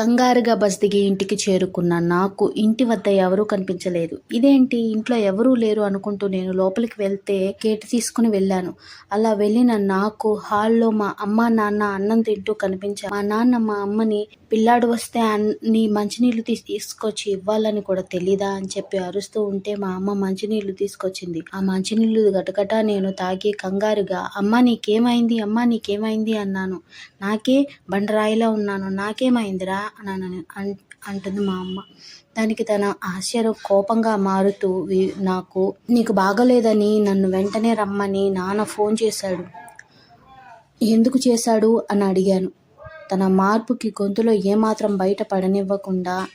కంగారుగా బస్ దిగి ఇంటికి చేరుకున్న నాకు ఇంటి వద్ద ఎవరూ కనిపించలేదు. ఇదేంటి? ఇంట్లో ఎవరూ లేరు అనుకుంటూ నేను లోపలికి వెళ్తే కేటు తీసుకుని వెళ్ళాను. అలా వెళ్ళిన నాకు హాల్లో మా అమ్మ నాన్న అన్నం తింటూ కనిపించారు. మా నాన్న మా అమ్మని పిల్లాడు వస్తే అన్ని మంచినీళ్ళు తీసి తీసుకొచ్చి ఇవ్వాలని కూడా తెలీదా అని చెప్పి అరుస్తూ ఉంటే మా అమ్మ మంచినీళ్ళు తీసుకొచ్చింది. ఆ మంచినీళ్ళు గటగట నేను తాగి కంగారుగా అమ్మ నీకేమైంది? అమ్మ నీకేమైంది? అన్నాను. నాకే బండరాయిలా ఉన్నాను. నాకేమైందిరా? అని అంటుంది మా అమ్మ. దానికి తన ఆశ్చర్య కోపంగా మారుతూ నాకు నీకు బాగలేదని నన్ను వెంటనే రమ్మని నాన్న ఫోన్ చేశాడు. ఎందుకు చేశాడు? అని అడిగాను. తన మార్పుకి గొంతులో ఏమాత్రం బయట పడనివ్వకుండా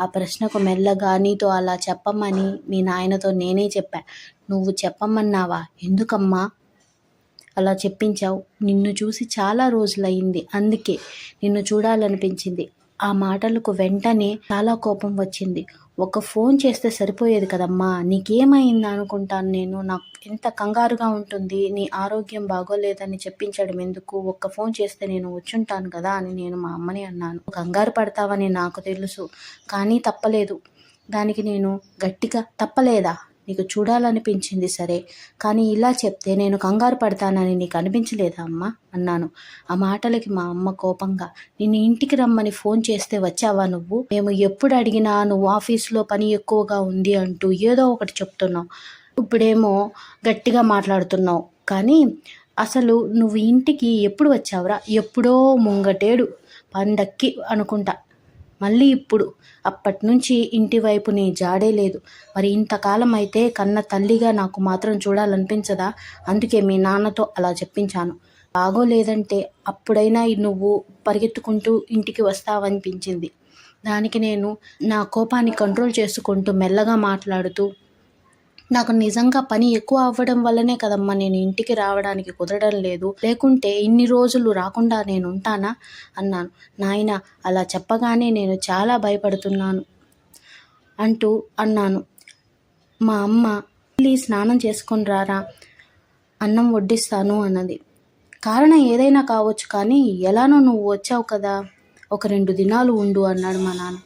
ఆ ప్రశ్నకు మెల్లగా నీతో అలా చెప్పమని మీ నాయనతో నేనే చెప్పా. నువ్వు చెప్పమన్నావా? ఎందుకమ్మా అలా చెప్పించావు? నిన్ను చూసి చాలా రోజులయ్యింది. అందుకే నిన్ను చూడాలనిపించింది. ఆ మాటలకు వెంటనే చాలా కోపం వచ్చింది. ఒక ఫోన్ చేస్తే సరిపోయేది కదమ్మా నీకేమైంది అనుకుంటాను నేను. నాకు ఎంత కంగారుగా ఉంటుంది నీ ఆరోగ్యం బాగోలేదని చెప్పించడం ఎందుకు? ఒక్క ఫోన్ చేస్తే నేను వచ్చుంటాను కదా అని నేను మా అమ్మని అన్నాను. కంగారు పడతావని నాకు తెలుసు కానీ తప్పలేదు. దానికి నేను గట్టిగా తప్పలేదా? నీకు చూడాలనిపించింది సరే కానీ ఇలా చెప్తే నేను కంగారు పడతానని నీకు అనిపించలేదా అమ్మా? అన్నాను. ఆ మాటలకి మా అమ్మ కోపంగా నిన్ను ఇంటికి రమ్మని ఫోన్ చేస్తే వచ్చావా నువ్వు? మేము ఎప్పుడు అడిగినా నువ్వు ఆఫీస్లో పని ఎక్కువగా ఉంది అంటూ ఏదో ఒకటి చెప్తున్నావు. ఇప్పుడేమో గట్టిగా మాట్లాడుతున్నావు. కానీ అసలు నువ్వు ఇంటికి ఎప్పుడు వచ్చావురా? ఎప్పుడో ముంగటేడు పండక్కి అనుకుంటా. మళ్ళీ ఇప్పుడు. అప్పటి నుంచి ఇంటి వైపు నీ జాడే లేదు. మరి ఇంతకాలం అయితే కన్న తల్లిగా నాకు మాత్రం చూడాలనిపించదా? అందుకే మీ నాన్నతో అలా చెప్పించాను. బాగోలేదంటే అప్పుడైనా నువ్వు పరిగెత్తుకుంటూ ఇంటికి వస్తావనిపించింది. దానికి నేను నా కోపాన్ని కంట్రోల్ చేసుకుంటూ మెల్లగా మాట్లాడుతూ నాకు నిజంగా పని ఎక్కువ అవ్వడం వల్లనే కదమ్మా నేను ఇంటికి రావడానికి కుదరడం లేదు. లేకుంటే ఇన్ని రోజులు రాకుండా నేను ఉంటానా? అన్నాను. నాయన అలా చెప్పగానే నేను చాలా భయపడుతున్నాను అంటూ అన్నాను. మా అమ్మ వెళ్ళి స్నానం చేసుకొని రారా? అన్నం వడ్డిస్తాను అన్నది. కారణం ఏదైనా కావచ్చు కానీ ఎలానో నువ్వు వచ్చావు కదా? ఒక రెండు దినాలు ఉండు అన్నాడు మా నాన్న.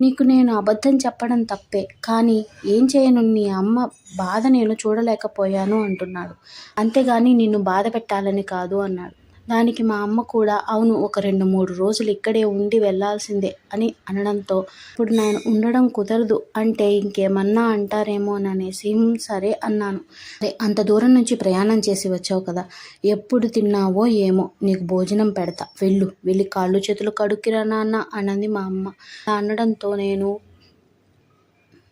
నీకు నేను అబద్ధం చెప్పడం తప్పే. కానీ ఏం చేయను? నీ అమ్మ బాధ నేను చూడలేకపోయాను అంటున్నాడు. అంతేగాని నిన్ను బాధ పెట్టాలని కాదు అన్నాడు. దానికి మా అమ్మ కూడా అవును ఒక రెండు మూడు రోజులు ఇక్కడే ఉండి వెళ్ళాల్సిందే అని అనడంతో ఇప్పుడు నేను ఉండడం కుదరదు అంటే ఇంకేమన్నా అంటారేమో అని అనేసి సరే అన్నాను. అరే అంత దూరం నుంచి ప్రయాణం చేసి వచ్చావు కదా ఎప్పుడు తిన్నావో ఏమో నీకు భోజనం పెడతా వెళ్ళు వెళ్ళి కాళ్ళు చేతులు కడుక్కిరా నాన్న అన్నది మా అమ్మ. అనడంతో నేను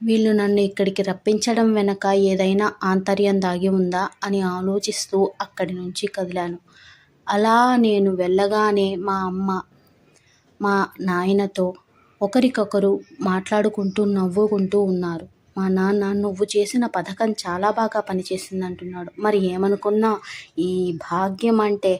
వీళ్ళు నన్ను ఇక్కడికి రప్పించడం వెనక ఏదైనా ఆంతర్యం దాగి ఉందా అని ఆలోచిస్తూ అక్కడి నుంచి కదిలాను. అలా నేను వెళ్ళగానే మా అమ్మ మా నాయనతో ఒకరికొకరు మాట్లాడుకుంటూ నవ్వుకుంటూ ఉన్నారు. మా నాన్న నువ్వు చేసిన పథకం చాలా బాగా పనిచేసింది అంటున్నాడు మరి ఏమనుకున్నా? ఈ భాగ్యం అంటే